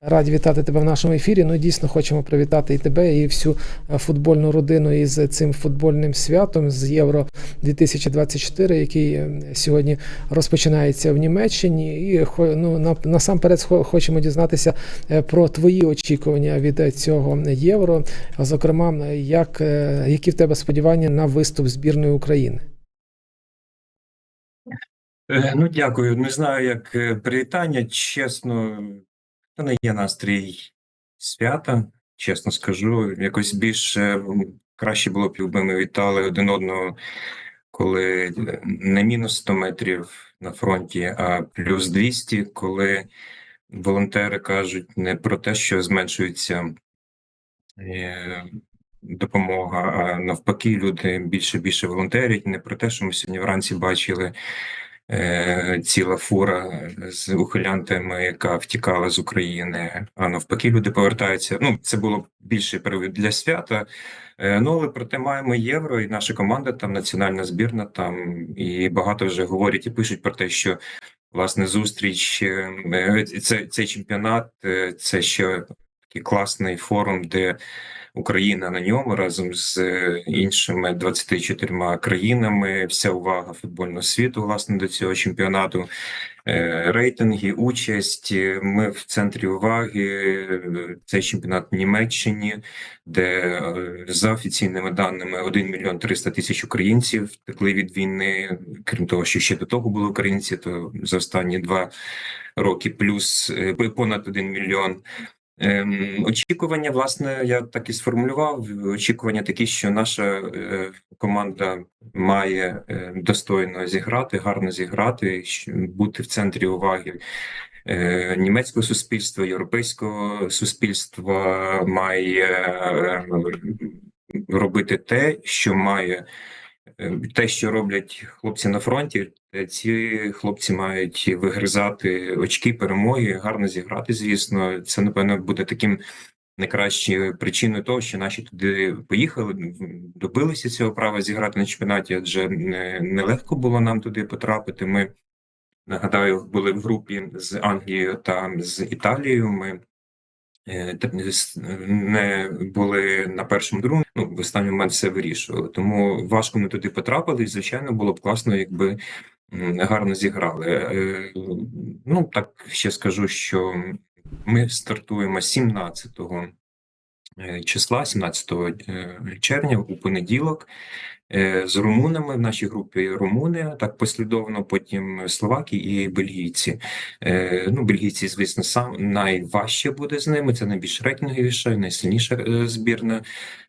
Раді вітати тебе в нашому ефірі. Ну дійсно хочемо привітати і тебе, і всю е, футбольну родину із цим футбольним святом з Євро 2024, який е, сьогодні розпочинається в Німеччині. І ну, насамперед хочемо дізнатися е, про твої очікування від цього євро. Зокрема, як, які в тебе сподівання на виступ збірної України? Ну, дякую. Не знаю, як привітання. Чесно, це не є настрій свята, чесно скажу. Якось більш е, краще було б, якби ми вітали один одного, коли е, не мінус 100 метрів на фронті, а плюс 200, коли волонтери кажуть не про те, що зменшується е, допомога, а навпаки, люди більше більше волонтерять. Не про те, що ми сьогодні вранці бачили ціла фура з ухилянтами, яка втікала з України. А навпаки, люди повертаються. Ну, це було більше привід для свята. Е, Ну, але проте маємо євро, і наша команда там національна збірна там, і багато вже говорять і пишуть про те, що власне зустріч е, це цей чемпіонат, е, це ще такий класний форум, де Україна на ньому разом з е, іншими 24 країнами. Вся увага футбольного світу власне до цього чемпіонату. Е, Рейтинги, участь. Е, Ми в центрі уваги. Цей чемпіонат в Німеччині, де за офіційними даними 1 мільйон 300 тисяч українців втекли від війни. Крім того, що ще до того були українці, то за останні два роки плюс понад 1 мільйон. Ем, очікування, власне, я так і сформулював. Очікування такі, що наша е, команда має е, достойно зіграти, гарно зіграти, бути в центрі уваги е, німецького суспільства, європейського суспільства, має е, робити те, що має. Те, що роблять хлопці на фронті, ці хлопці мають вигризати очки перемоги, гарно зіграти. Звісно, це напевно буде таким найкращою причиною того, що наші туди поїхали, добилися цього права зіграти на чемпіонаті. Адже не- нелегко було нам туди потрапити. Ми нагадаю, були в групі з Англією та з Італією. Ми не були на першому другому. Ну в останній момент все вирішували. Тому важко ми туди потрапили. І звичайно, було б класно, якби гарно зіграли. Е, Ну так ще скажу, що ми стартуємо 17 е, числа, 17 е, червня у понеділок. Е, З румунами в нашій групі румуни так послідовно, потім словаки і бельгійці. Е, Ну, бельгійці, звісно, сам найважче буде з ними. Це найбільш рейтинговіша, найсильніша е, збірна.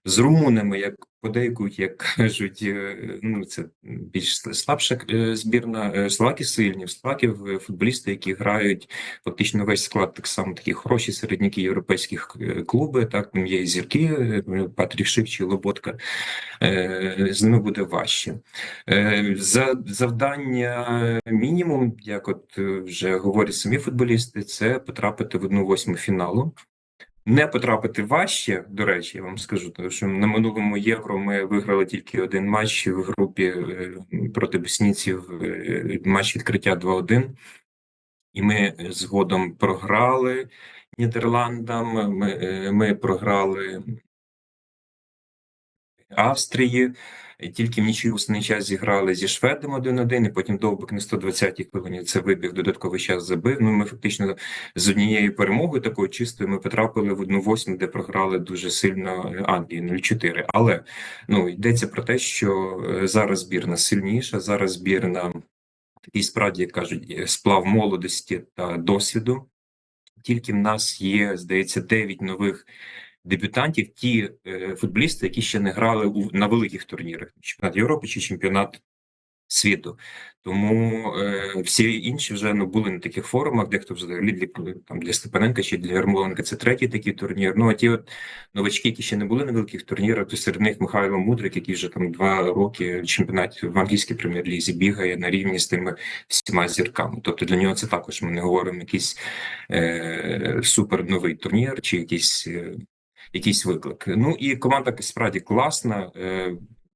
З румунами, як подейкують, як кажуть, ну це більш слабша збірна. Словаки сильні. Словаків футболісти, які грають фактично весь склад, так само такі хороші середняки європейських клуби. Так там є і зірки, Патрік Шивчий, Лоботка. З ними буде важче. Е, За завдання мінімум, як от е, вже говорять самі футболісти, це потрапити в одну восьму фіналу. Не потрапити важче, до речі, я вам скажу, тому що на минулому євро ми виграли тільки один матч в групі е, проти боснійців, е, матч відкриття 2-1. І ми згодом програли Нідерландам. Ми, ми програли Австрії. Тільки в нічию основний час зіграли зі Шведом 1-1, і потім довбик на 120-й хвилині це вибіг, додатковий час забив. Ну, ми фактично з однією перемогою такою чистою ми потрапили в одну восьму, де програли дуже сильно Англії 0-4. Але ну йдеться про те, що е, зараз збірна сильніша, зараз збірна такий справді як кажуть сплав молодості та досвіду. Тільки в нас є, здається, 9 нових дебютантів, ті е, футболісти, які ще не грали у на великих турнірах, чемпіонат Європи чи чемпіонат світу. Тому е, всі інші вже ну, були на таких форумах, дехто взагалі для там для Степаненка чи для Ярмоленка це третій такий турнір. Ну а ті от новачки, які ще не були на великих турнірах, то серед них Михайло Мудрик, який вже там два роки в чемпіонаті в англійській прем'єр-лізі бігає на рівні з тими всіма зірками. Тобто для нього це також ми не говоримо якийсь е, супер новий турнір чи якийсь. Е, Якийсь виклик. Ну і команда справді класна. Е,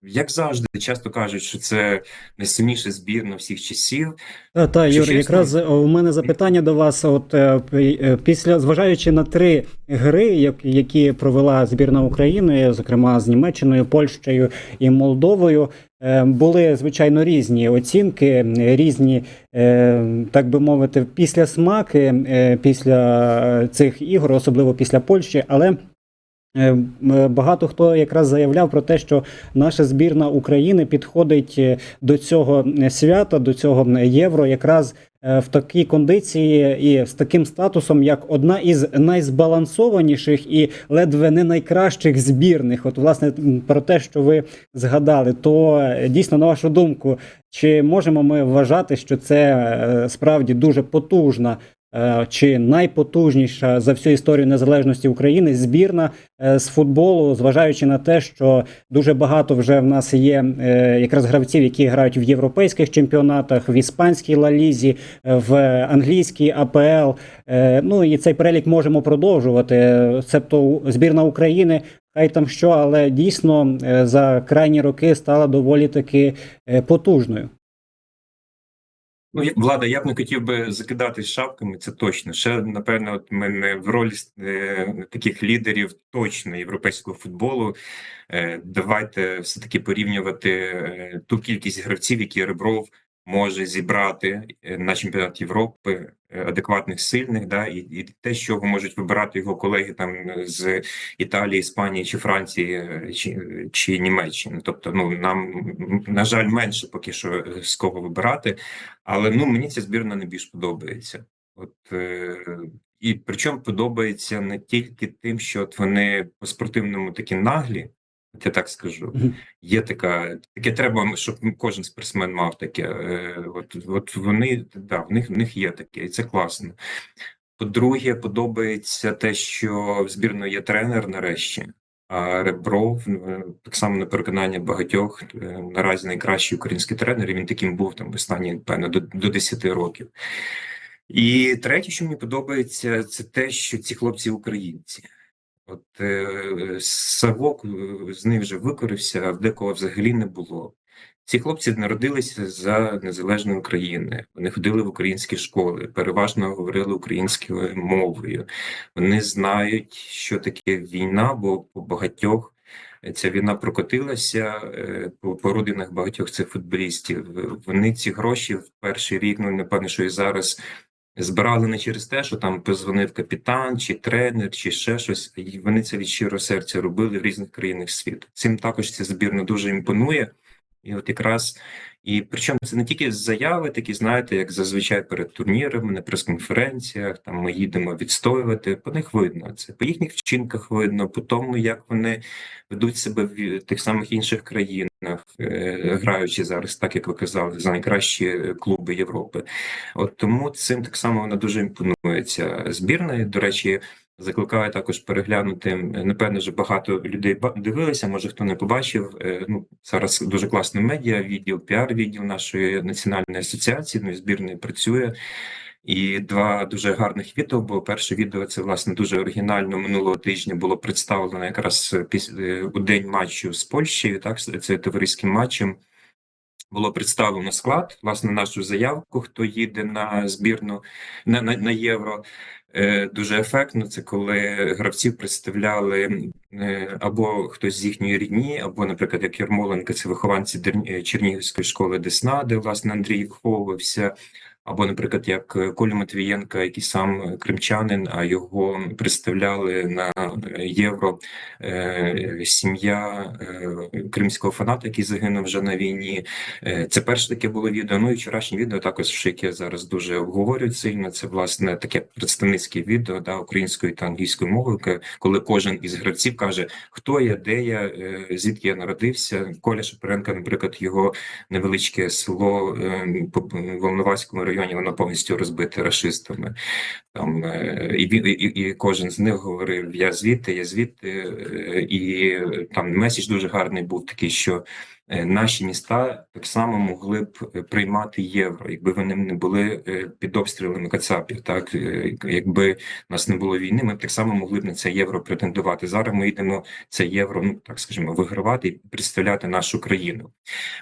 як завжди, часто кажуть, що це найсильніша збірна всіх часів. Та, та, Юр, чесно? якраз е, у мене запитання до вас. От е, пі- е, після, зважаючи на три гри, які провела збірна України, зокрема з Німеччиною, Польщею і Молдовою, е, були звичайно різні оцінки, різні, е, так би мовити, після смаки е, після цих ігор, особливо після Польщі, але. Е, м, Багато хто якраз заявляв про те, що наша збірна України підходить е, до цього е, свята, до цього євро, якраз е, в такій кондиції і з таким статусом, як одна із найзбалансованіших і ледве не найкращих збірних. От, власне, про те, що ви згадали, то е, дійсно, на вашу думку, чи можемо ми вважати, що це е, справді дуже потужна? Е, Чи найпотужніша за всю історію незалежності України збірна е, з футболу, зважаючи на те, що дуже багато вже в нас є е, якраз гравців, які грають в європейських чемпіонатах, в іспанській лалізі, в англійській АПЛ. Ну і цей перелік можемо продовжувати. Цебто збірна України. Хай там що, але дійсно за крайні роки стала доволі таки потужною. Ну, влада, я б не хотів би закидати шапками, це точно. Ще, напевно, от ми не в ролі е, таких лідерів точно європейського футболу. Е, давайте все-таки порівнювати е, ту кількість гравців, які Ребров може зібрати е, на чемпіонат Європи, е, адекватних, сильних, да, і, і те, що можуть вибирати його колеги там е, з Італії, Іспанії чи Франції чи, чи Німеччини. Тобто, ну нам на жаль менше поки що з кого вибирати. Але ну мені ця збірна найбільш подобається. От і причому подобається не тільки тим, що от вони по спортивному такі наглі, я так скажу. Є така, таке треба, щоб кожен спортсмен мав таке. Е, от, от вони да, в них в них є таке, і це класно. По-друге, подобається те, що в збірної є тренер нарешті. А Ребров, так само на переконання багатьох, е, наразі найкращий український тренер, і він таким був там останні, певно, до, до 10 років. І третє, що мені подобається, це те, що ці хлопці українці. От е, Савок е, з них вже викорився, а в декого взагалі не було. Ці хлопці народилися за незалежної України. Вони ходили в українські школи, переважно говорили українською мовою. Вони знають, що таке війна, бо по багатьох ця війна прокотилася е, по, родинах багатьох цих футболістів. Вони ці гроші в перший рік, ну не напевно, що і зараз. Збирали не через те, що там позвонив капітан, чи тренер, чи ще щось. І вони це від щирого серця робили в різних країнах світу. Цим також ця збірна дуже імпонує. І от якраз і причому це не тільки заяви, такі знаєте, як зазвичай перед турнірами, на прес-конференціях. Там ми їдемо відстоювати. По них видно це по їхніх вчинках видно, по тому, як вони ведуть себе в тих самих інших країнах, е, граючи зараз, так як ви казали, за найкращі клуби Європи. От тому цим так само вона дуже імпонує ця збірна. До речі. Закликаю також переглянути. е, Напевно, вже багато людей дивилися. Може, хто не побачив. е, Ну зараз дуже класний медіа, відділ, піар відділ нашої національної асоціації. Ну і збірної працює. І два дуже гарних відео. Бо перше відео це власне дуже оригінально минулого тижня було представлено якраз е, у день матчу з Польщею. Так це товариським матчем. Було представлено склад, власне, нашу заявку, хто їде на збірну на, на, на євро. Е, дуже ефектно. Це коли гравців представляли е, або хтось з їхньої рідні, або, наприклад, як Ярмоленка, це вихованці е, Чернігівської школи Десна, де власне Андрій виховувався. Або, наприклад, як е, Колю Матвієнка, який сам кримчанин, а його представляли на е, євро е, сім'я е, кримського фаната, який загинув вже на війні. Е, Це перше таке було відео. Ну і вчорашнє відео також, яке зараз дуже обговорюють сильно. Це власне таке представницьке відео да, українською та англійською мовою, коли кожен із гравців каже, хто я, де я, е, звідки я народився. Коля Шапаренко, наприклад, його невеличке село е, по Волноваському районі, воно повністю розбите расистами. Там е, і, і, і кожен з них говорив: Я звідти, я звідти, е, і там меседж дуже гарний був такий, що наші міста так само могли б е, приймати євро, якби вони не були е, під обстрілами Кацапів. Так Е, якби нас не було війни, ми б так само могли б на це євро претендувати. Зараз ми йдемо це євро, ну так скажімо, вигравати і представляти нашу країну.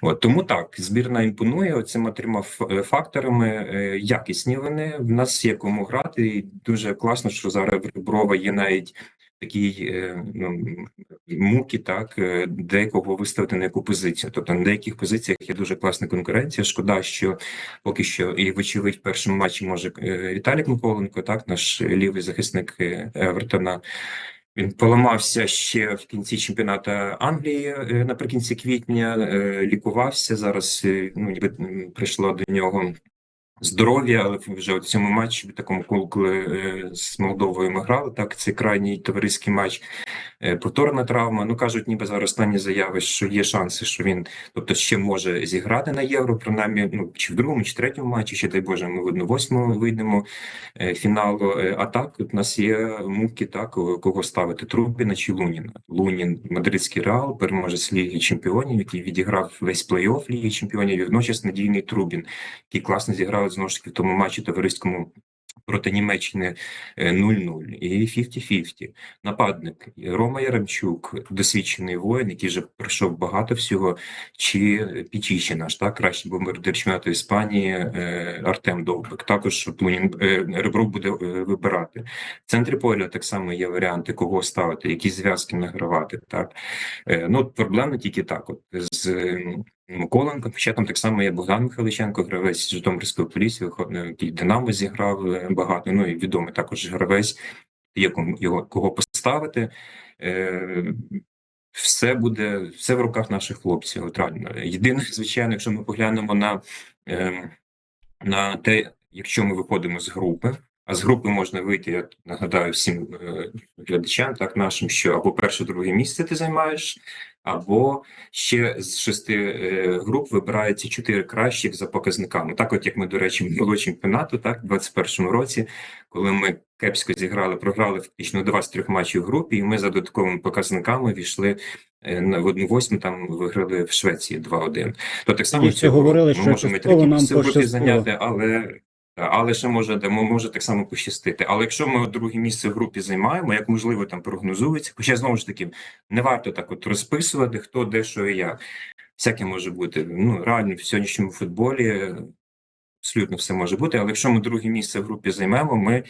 От тому так, збірна імпонує цими трьома е, факторами. Е, Якісні вони в нас є кому грати. І дуже класно, що зараз Реброва є навіть такі е, ну, муки, так е, декого виставити на яку позицію. Тобто на деяких позиціях є дуже класна конкуренція. Шкода, що поки що і вочевидь в першому матчі може е, Віталік Миколенко, так наш лівий захисник Евертона. Він поламався ще в кінці чемпіонату Англії наприкінці квітня, лікувався. Зараз ну, ніби м, прийшло до нього здоров'я, але вже у цьому матчі, в такому кулку е, з Молдовою ми грали, так це крайній товариський матч. Е, Повторна травма. Ну кажуть, ніби зараз останні заяви, що є шанси, що він, тобто, ще може зіграти на євро, принаймні, ну чи в другому, чи третьому матчі, чи дай Боже, ми видно восьмому вийдемо е, фіналу. Е, А так у нас є муки, так кого ставити Трубіна чи Луніна. Лунін, мадридський реал, переможець Ліги Чемпіонів, який відіграв весь плей-офф Ліги Чемпіонів, і водночас надійний Трубін, який класно зіграв знову ж таки в тому матчі товариському. Проти Німеччини е, 0-0 і 50-50. Нападник Рома Яремчук, досвідчений воїн, який вже пройшов багато всього, чи Пічічі наш, так, кращий бомбардир чемпіонату Іспанії е, Артем Довбик. Також Плунін е, Ребров буде е, вибирати. В центрі поля так само є варіанти, кого ставити, які зв'язки награвати. Так Е, ну проблема тільки так. От з е, Миколенко, ще там так само є Богдан Михайличенко, гравець Житомирської поліції, який Динамо зіграв е, багато. Ну і відомий також гравець, є його кого поставити. Е, все буде все в руках наших хлопців. От. Єдине, звичайно, якщо ми поглянемо на, е, на те, якщо ми виходимо з групи. А з групи можна вийти, я нагадаю всім е, глядачам, так нашим, що або перше, друге місце ти займаєш, або ще з шести е, груп вибирається чотири кращих за показниками. Так, от як ми, до речі, було чемпіонату, так, в 21-му році, коли ми кепсько зіграли, програли фактично два з трьох матчів в групі, і ми за додатковими показниками війшли е, на в одну восьму, там виграли в Швеції 2-1. То так само ще цього говорили, ми що можемо і частково третє нам групі пощастило. зайняти, але але ще може може так само пощастити. Але якщо ми друге місце в групі займаємо, як можливо там прогнозується, хоча знову ж таки не варто так от розписувати, хто де що і як. Всяке може бути. Ну реально в сьогоднішньому футболі абсолютно все може бути. Але якщо ми друге місце в групі займемо, ми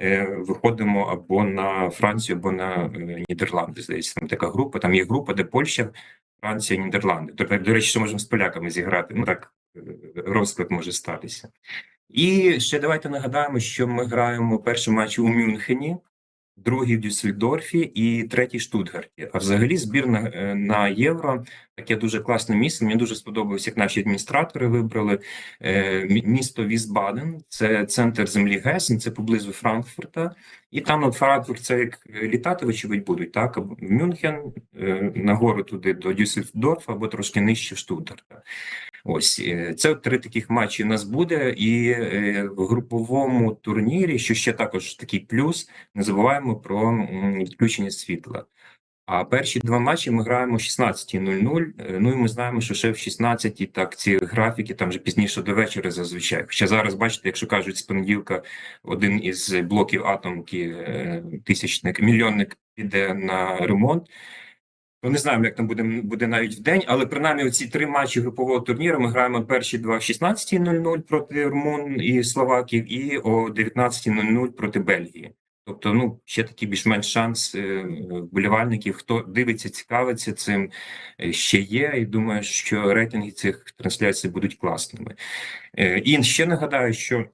е, виходимо або на Францію, або на е, Нідерланди. Здається, там така група. Там є група, де Польща, Франція, Нідерланди. Тобто, до речі, що можемо з поляками зіграти. Ну так е, розклад може статися. І ще давайте нагадаємо, що ми граємо перший матч у Мюнхені, другий в Дюссельдорфі і третій в Штутгарті. А взагалі збірна е, на євро таке дуже класне місце. Мені дуже сподобалось, як наші адміністратори вибрали е, місто Вісбаден. Це центр землі Гесен, це поблизу Франкфурта. І там от Франкфурт це як літати, вочевидь, будуть так. В Мюнхен, е, нагору туди до Дюссельдорфа, або трошки нижче Штутгарта. Ось е, це три таких матчі у нас буде, і е, в груповому турнірі, що ще також такий плюс, не забуваємо про відключення світла. А перші два матчі ми граємо о 16.00. е, Ну і ми знаємо, що ще в 16 так ці графіки там вже пізніше до вечора зазвичай. Хоча зараз, бачите, якщо кажуть, з понеділка один із блоків атомки тисячник, мільйонник піде на ремонт. Ну, не знаємо, як там буде, буде навіть в день, але принаймні оці три матчі групового турніру ми граємо перші два в 16.00 проти Румун і Словаків, і о 19.00 проти Бельгії. Тобто, ну ще такий більш-менш шанс е, вболівальників, хто дивиться, цікавиться цим, е, ще є. І думаю, що рейтинги цих трансляцій будуть класними. Е, І ще нагадаю, що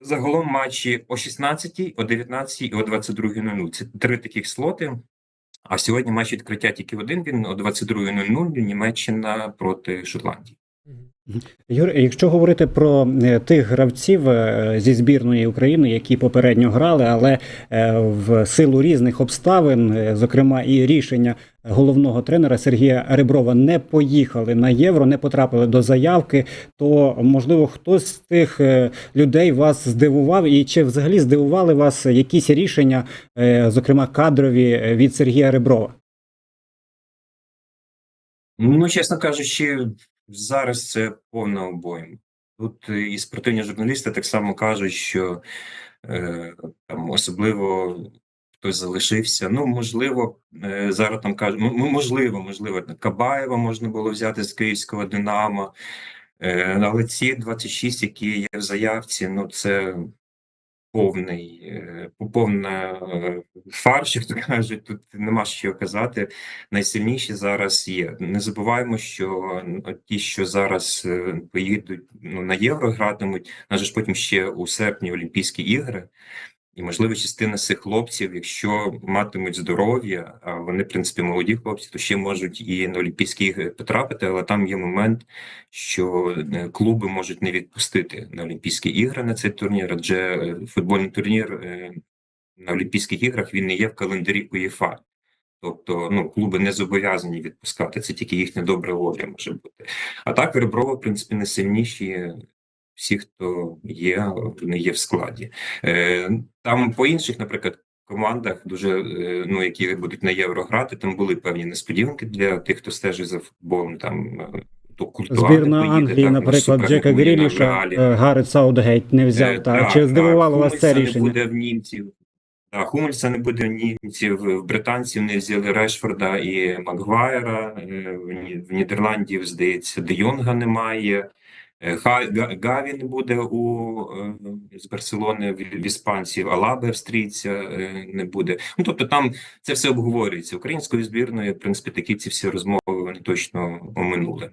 загалом матчі о 16, о 19 і о 22.00. Це три таких слоти. А сьогодні матч відкриття тільки один. Він о 22.00 Німеччина проти Шотландії. Юр, якщо говорити про е, тих гравців е, зі збірної України, які попередньо грали, але е, в силу різних обставин, зокрема і рішення головного тренера Сергія Реброва, не поїхали на євро, не потрапили до заявки, то можливо хтось з тих людей вас здивував, і чи взагалі здивували вас якісь рішення, зокрема кадрові від Сергія Реброва? Ну, чесно кажучи, зараз це повна обойма. Тут е, і спортивні журналісти так само кажуть, що е, там особливо хтось залишився. Ну, можливо, е, зараз там кажуть, можливо, можливо, Кабаєва можна було взяти з київського Динамо. Е, але ці 26, які є в заявці, ну це повний, е, повна е, фарш, як то кажуть, тут нема що казати. Найсильніші зараз є. Не забуваємо, що е, ті, що зараз поїдуть ну, на євро, гратимуть, нас ж потім ще у серпні Олімпійські ігри. І, можливо, частина з цих хлопців, якщо матимуть здоров'я, а вони, в принципі, молоді хлопці, то ще можуть і на Олімпійські ігри потрапити, але там є момент, що е, клуби можуть не відпустити на Олімпійські ігри на цей турнір, адже е, футбольний турнір е, на Олімпійських іграх він не є в календарі УЄФА. Тобто, ну, клуби не зобов'язані відпускати, це тільки їхня добра воля може бути. А так, Реброва, в принципі, найсильніші всі, хто є, вони є в складі. Е, Там по інших, наприклад, командах, дуже е, ну які будуть на євро грати, там були певні несподіванки для тих, хто стежить за футболом. Там е, то не Збірна поїде, Англії, так, наприклад, Джека Гріліша, Реалі. Гарет Саудгейт не взяв. Е, та так, Чи здивувало вас це рішення? не буде в німців. Так, Хумельса не буде в німців, в британців не взяли Решфорда і Макгвайра, в в Нідерландів, здається, Де Йонга немає. Е, Ха- Га- Гаві не буде у е, з Барселони в, в іспанців, Алаби австрійця е, не буде. Ну тобто там це все обговорюється. Українською збірною, в принципі, такі ці всі розмови вони точно оминули.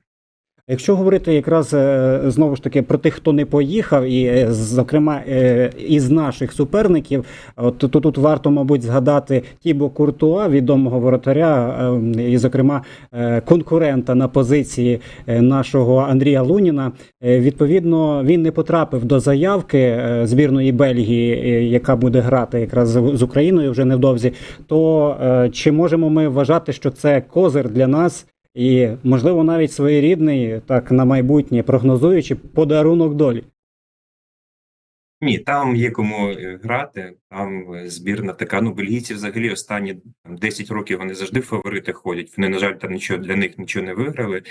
Якщо говорити якраз е, знову ж таки про тих, хто не поїхав, і е, зокрема е, із наших суперників, от тут, тут варто, мабуть, згадати Тібо Куртуа, відомого воротаря, е, і, зокрема, конкурента на позиції нашого Андрія Луніна. Відповідно, він не потрапив до заявки збірної Бельгії, яка буде грати якраз з Україною вже невдовзі. То чи можемо ми вважати, що це козир для нас? І, можливо, навіть своєрідний, так на майбутнє прогнозуючи подарунок долі. Ні, там є кому е, грати. Там е, збірна така. Ну, бельгійці взагалі останні там, 10 років вони завжди фаворити ходять. Вони, на жаль, там нічого для них нічого не виграли.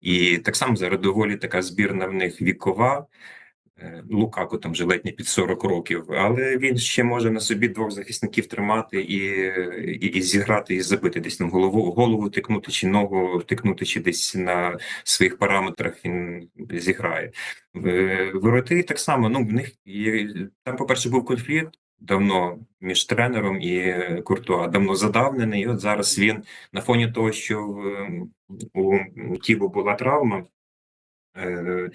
І так само зараз доволі така збірна в них вікова. Е, Лукаку там вже ледь під 40 років, але він ще може на собі двох захисників тримати і, і, і зіграти, і забити десь на голову, голову тикнути, чи ногу втикнути, чи десь на своїх параметрах він зіграє. Воротарі так само. Ну в них є там, по-перше, був конфлікт давно між тренером і Куртуа, давно задавнений. І от зараз він на фоні того, що у Тібо була травма. е,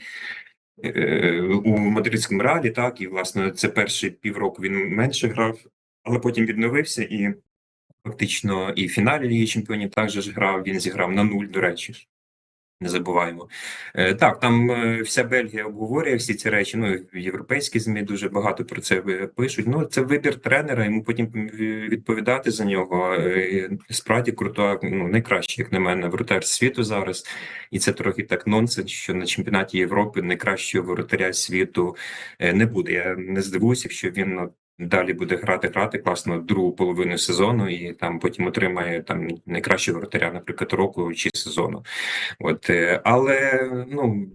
У мадридському реалі, так, і власне це перший півроку він менше грав, але потім відновився і фактично і в фіналі Ліги Чемпіонів також грав. Він зіграв на нуль, до речі. Не забуваємо. Е, Так, там е, вся Бельгія обговорює всі ці речі. Ну, європейські ЗМІ дуже багато про це е, пишуть. Ну, це вибір тренера, йому потім відповідати за нього. Справді круто, ну найкращий, як на мене, воротар світу зараз. І це трохи так нонсенс, що на чемпіонаті Європи найкращого воротаря світу не буде. Я не здивуюся, якщо він ну, далі буде грати, грати класно другу половину сезону, і там потім отримає там найкращого воротаря, наприклад, року чи сезону. От, е, але ну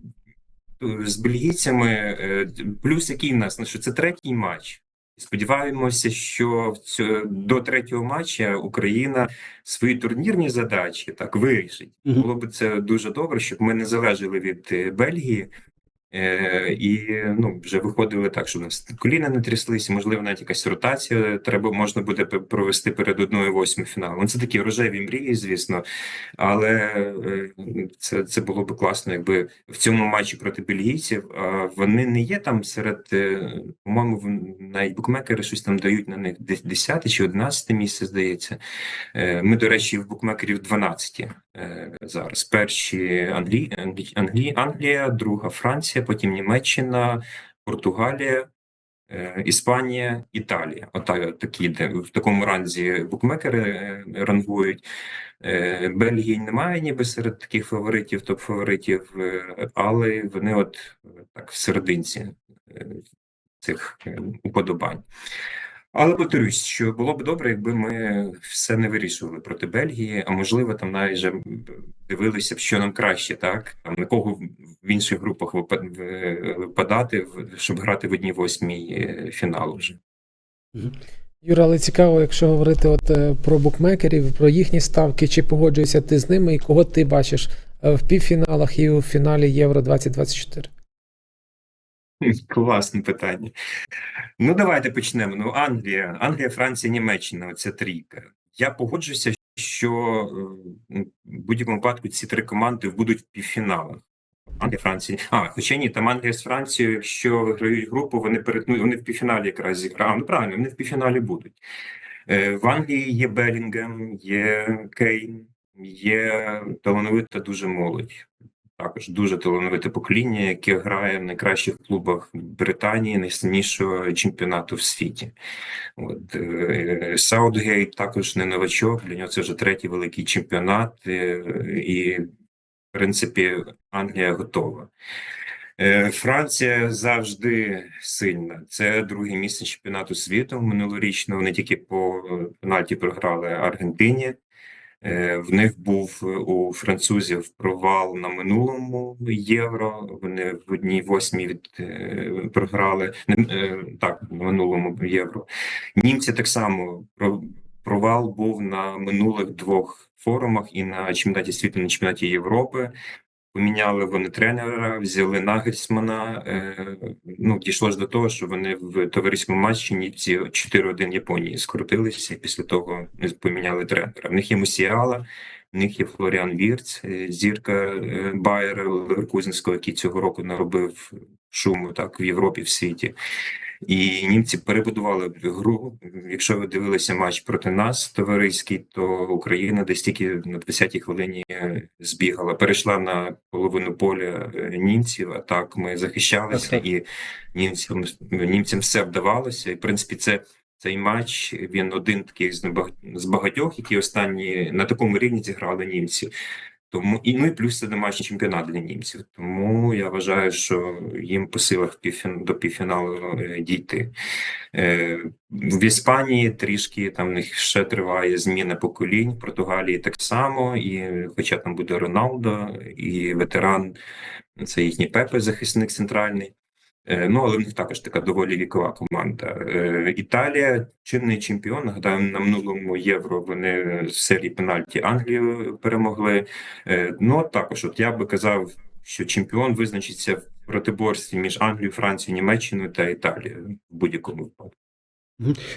з бельгійцями е, плюс який в нас ну, що це третій матч. Сподіваємося, що до третього матча Україна свої турнірні задачі так вирішить. Було б це дуже добре, щоб ми не залежали від е, Бельгії. Е, і ну вже виходили так, що у нас коліна не тряслися, можливо, навіть якась ротація треба можна буде провести перед одною восьмою фіналом. Це такі рожеві мрії, звісно, але е, це, це було б класно, якби в цьому матчі проти бельгійців а вони не є там серед, е, по-моєму, в- навіть букмекери щось там дають на них десь 10 чи 11 місце, здається. Е, Ми, до речі, в букмекерів 12 е, зараз. Перші Англі... Англі... Англі... Англія, друга Франція, потім Німеччина, Португалія, е, Іспанія, Італія. Отак такі йде. в такому ранзі букмекери е, рангують. Е, Бельгії немає ніби серед таких фаворитів, топ-фаворитів, е, але вони от е, так в серединці е, цих е, уподобань. Але повторюсь, що було б добре, якби ми все не вирішували проти Бельгії, а можливо, там навіть дивилися б, що нам краще, так там на кого в- в інших групах випадати, щоб грати в одній восьмій е, фіналу вже. Юра, але цікаво, якщо говорити от е, про букмекерів, про їхні ставки, чи погоджуєшся ти з ними, і кого ти бачиш е, в півфіналах і у фіналі Євро 2024? Класне питання. Ну, давайте почнемо. Ну, Англія, Англія, Франція, Німеччина. Оця трійка. Я погоджуся, що е, в будь-якому випадку ці три команди будуть в півфіналах. Англія, Франція. А, хоча ні, там Англія з Францією, якщо виграють групу, вони перетнуть, вони в півфіналі якраз зіграють. Ну правильно, вони в півфіналі будуть. Е, В Англії є Белінгем, є Кейн, є талановита дуже молодь. Також дуже талановите покоління, яке грає в найкращих клубах Британії, найсильнішого чемпіонату в світі. От е, Саутгейт також не новачок, для нього це вже третій великий чемпіонат, е, і, в принципі, Англія готова. Е, Франція завжди сильна. Це друге місце чемпіонату світу минулорічно. Вони тільки по пенальті програли Аргентині. Е, В них був е, у французів провал на минулому євро. Вони в одній восьмій від е, програли так на минулому євро. Німці так само про- провал був на минулих двох форумах і на чемпіонаті світу, на чемпіонаті Європи. Поміняли вони тренера, взяли Нагельсмана. Е, ну, дійшло ж до того, що вони в товариському матчі німці 4-1 Японії скрутилися, і після того поміняли тренера. В них є Мусіала, в них є Флоріан Вірц, е, зірка е, Байера Леверкузенського, який цього року наробив шуму так в Європі, в світі. І німці перебудували гру. Якщо ви дивилися матч проти нас, товариський, то Україна десь тільки на 20-й хвилині е, збігала, перейшла на половину поля е, німців. А так ми захищалися, так. і німцям німцям все вдавалося. І в принципі, це цей матч він один такий з багатьох, які останні на такому рівні зіграли німці. Тому і ну і плюс це домашній чемпіонат для німців. Тому я вважаю, що їм по силах до півфіналу е, дійти. Е, в Іспанії трішки там в них ще триває зміна поколінь. В Португалії так само, і хоча там буде Роналдо і ветеран, це їхній Пепе, захисник центральний. Е, Ну, але в них також така доволі вікова команда. Е, Італія чинний чемпіон. Нагадаю, на минулому євро вони в серії пенальті Англію перемогли. Е, Ну, також, от я би казав, що чемпіон визначиться в протиборстві між Англією, Францією, Німеччиною та Італією в будь-якому випадку.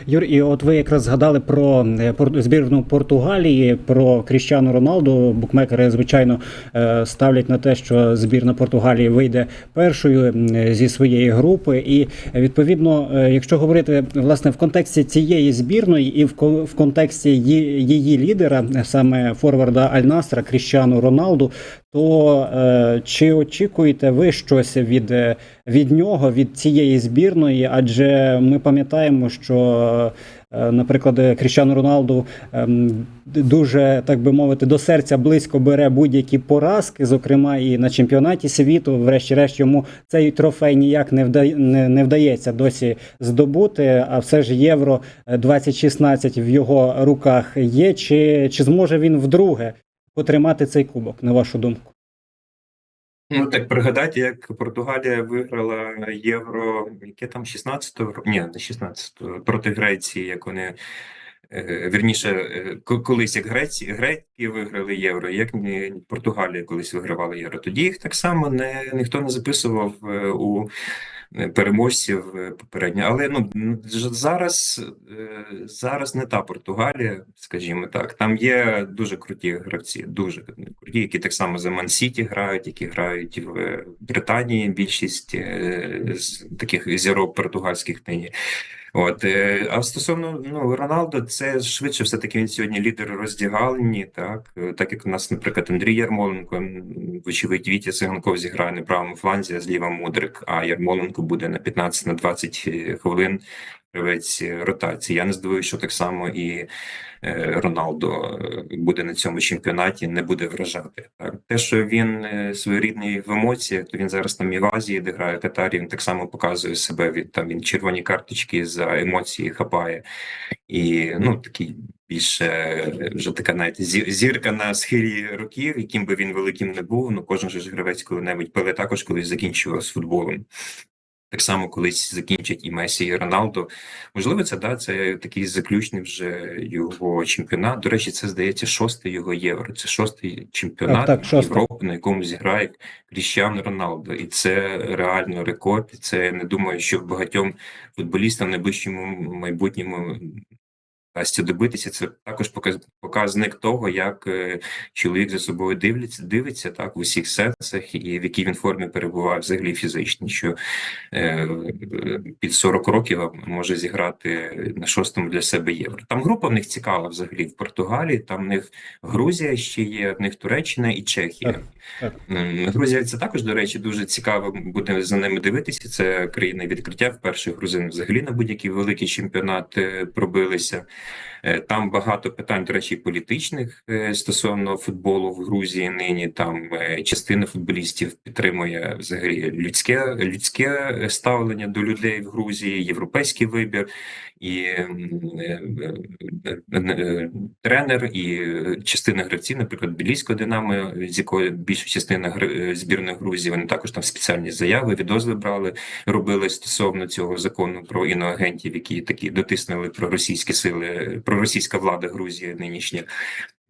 Юр, і от ви якраз згадали про е, збірну Португалії, про Кріщану Роналду. Букмекери, звичайно, е, ставлять на те, що збірна Португалії вийде першою зі своєї групи. І відповідно, е, якщо говорити власне в контексті цієї збірної і в ко- контексті її, лідера, саме форварда Аль-Насра Кріщану Роналду, то е, чи очікуєте ви щось від, е, від нього, від цієї збірної? Адже ми пам'ятаємо, що, е, наприклад, е, Кріщану Роналду ем, дуже, так би мовити, до серця близько бере будь-які поразки, зокрема і на чемпіонаті світу. Врешті-решт йому цей трофей ніяк не вдає, не, не вдається досі здобути. А все ж євро е, 2016 в його руках є. Чи, чи зможе він вдруге потримати цей кубок, на вашу думку? Ну так пригадайте, як Португалія виграла євро, яке там 16-го? Ні, не 16-го, проти Греції, як вони е, вірніше, е, колись як Греції, греки виграли євро, як Португалія колись вигравала євро. Тоді їх так само не ніхто не записував е, у переможців е, попередньо. Але ну зараз, е, зараз не та Португалія, скажімо так. Там є дуже круті гравці, дуже круті, які так само за Ман-Сіті грають, які грають в е, Британії. Більшість е, з таких зірок португальських нині. От е, а стосовно ну Роналдо, це швидше все таки він сьогодні лідер роздягальні, так? Е, так як у нас, наприклад, Андрій Ярмоленко, вочевидь, Вітя Сиганков зіграє на правому фланзі, а зліва Мудрик, а Ярмоленко буде на 15 на 20 хвилин гравець ротації. Я не здивуюся, що так само і е, Роналдо е, буде на цьому чемпіонаті, не буде вражати. Так те, що він е, своєрідний в емоціях, то він зараз там і в Азії, де грає Катарі, він так само показує себе. Від там він червоні карточки за емоції хапає, і ну такий більше е, вже така навіть зі- зірка на схилі років, яким би він великим не був. Ну кожен же гравець коли-небудь пеле також колись закінчував з футболом. Так само колись закінчать і Месі, і Роналдо. Можливо, це да, це такий заключний вже його чемпіонат. До речі, це здається шостий його євро. Це шостий чемпіонат Так, так, шостий. Європи, на якому зіграє Кріщан Роналдо. І це реально рекорд. І це я не думаю, що багатьом футболістам в найближчому майбутньому вдасться добитися. Це також показ- показник того, як е, чоловік за собою дивиться, дивиться так в усіх сенсах, і в якій він формі перебуває взагалі фізичній, що е, під 40 років може зіграти на шостому для себе євро. Там група в них цікава взагалі в Португалії. Там в них Грузія ще є, в них Туреччина і Чехія. Так, так. Грузія це також, до речі, дуже цікаво буде за ними дивитися. Це країна відкриття. Вперше грузини взагалі на будь-який великий чемпіонат е, пробилися. Е, Там багато питань, до речі, політичних е, стосовно футболу в Грузії нині. Там е, частина футболістів підтримує взагалі людське людське ставлення до людей в Грузії, європейський вибір. І е, е, е, тренер, і частина гравців, наприклад, Білійського Динамо, з якої більша частина збірної Грузії, вони також там спеціальні заяви, відозви брали, робили стосовно цього закону про іноагентів, які такі дотиснули про російські сили, про російська влада Грузії нинішня.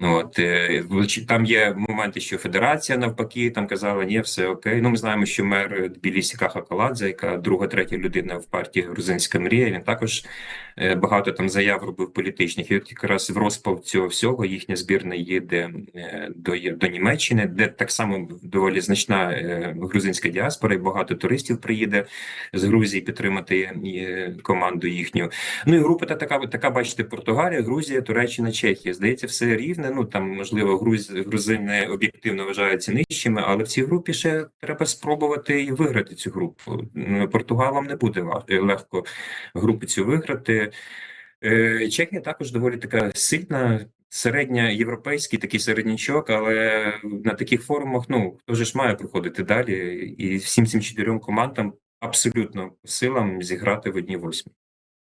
От е, там є моменти, що федерація навпаки там казала, ні, все окей. Ну ми знаємо, що мер Тбілісі Каха яка друга, третя людина в партії Грузинська мрія. Він також е, багато там заяв робив політичних. І от якраз в розпал цього всього їхня збірна їде е, до, до Німеччини, де так само доволі значна е, грузинська діаспора, і багато туристів приїде з Грузії підтримати е, команду їхню. Ну і група та така, така, бачите, Португалія, Грузія, Туреччина, Чехія. Здається, все рівне. Ну там можливо, груз, грузини об'єктивно вважаються нижчими, але в цій групі ще треба спробувати і виграти цю групу. Ну, Португалам не буде ва- легко групу цю виграти. Е, Чехія також доволі така сильна. Середня європейський такий середнячок, але на таких форумах ну хто ж має проходити далі, і всім цим чотирьом командам абсолютно силам зіграти в одній восьмій.